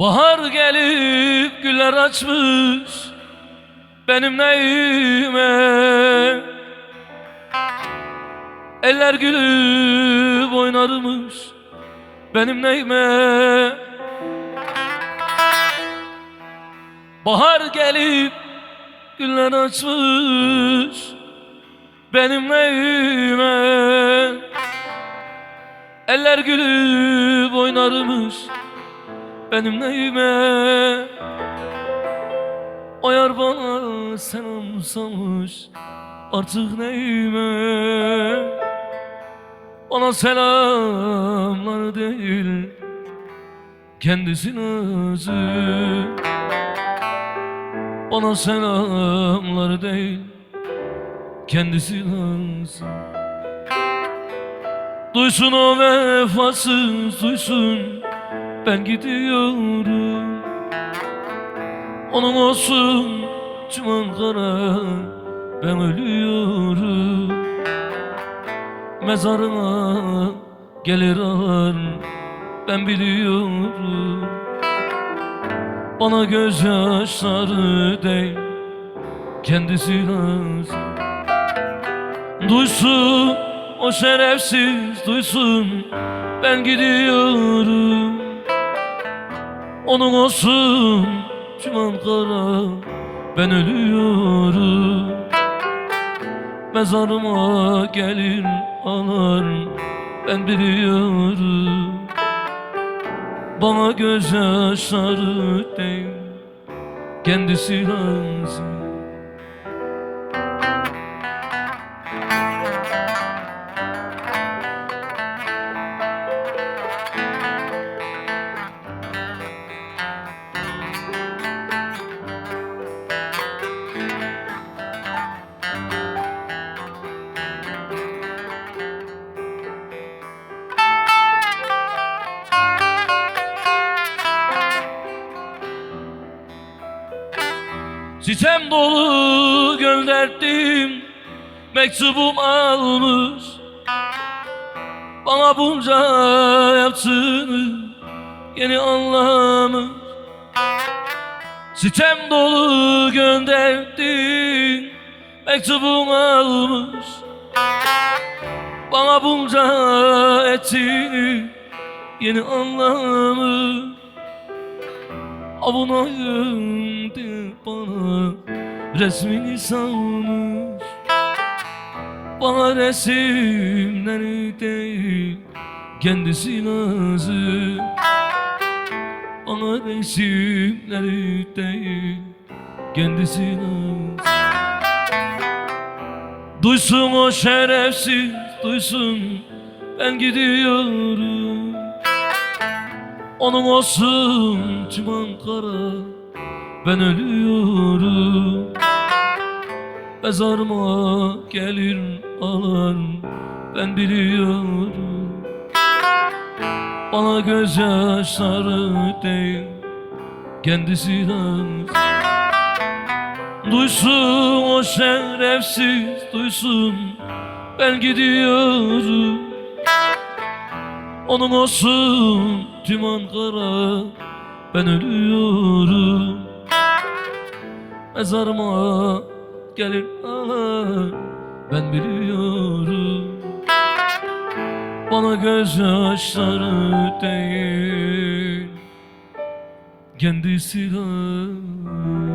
Bahar gelip güller açmış benim neyime? Eller gülüp oynarmış benim neyime? Bahar gelip güller açmış benim neyime? Eller gülüp oynarmış benim neyime? O yar bana selam salmış artık neyime? Bana selamlar değil kendisinin özü. Bana selamlar değil kendisinin özü. Duysun o vefasız duysun ben gidiyorum. Onun olsun tüm Ankara. Ben ölüyorum. Mezarına gelir ağır. Ben biliyorum. Bana gözyaşları değil kendisi lazım Duysun o şerefsiz duysun. Ben gidiyorum Onun olsun tüm Ankara ben ölüyorum. Mezarıma gelir ağlar ben biliyorum. Bana gözyaşları değil kendisi lazım Sitem dolu gönderdim Mektubum almış. Bana bunca yaptığını Yeni anlamış. Sitem dolu gönderdim Mektubum almış. Bana bunca ettiğini Yeni anlamış Avunayım diye bana resmini salmış Bana resimleri değil kendisi lazım Bana resimleri değil kendisi lazım Duysun o şerefsiz duysun. Ben gidiyorum onun olsun tüm Ankara Ben ölüyorum. Mezarıma gelir ağlar Ben biliyorum. Bana gözyaşları değil Kendisi lazım Duysun o şerefsiz duysun Ben gidiyorum onun olsun tüm Ankara Ben ölüyorum. Mezarıma gelir ağlar Ben biliyorum. Bana gözyaşları değil Kendisi lazım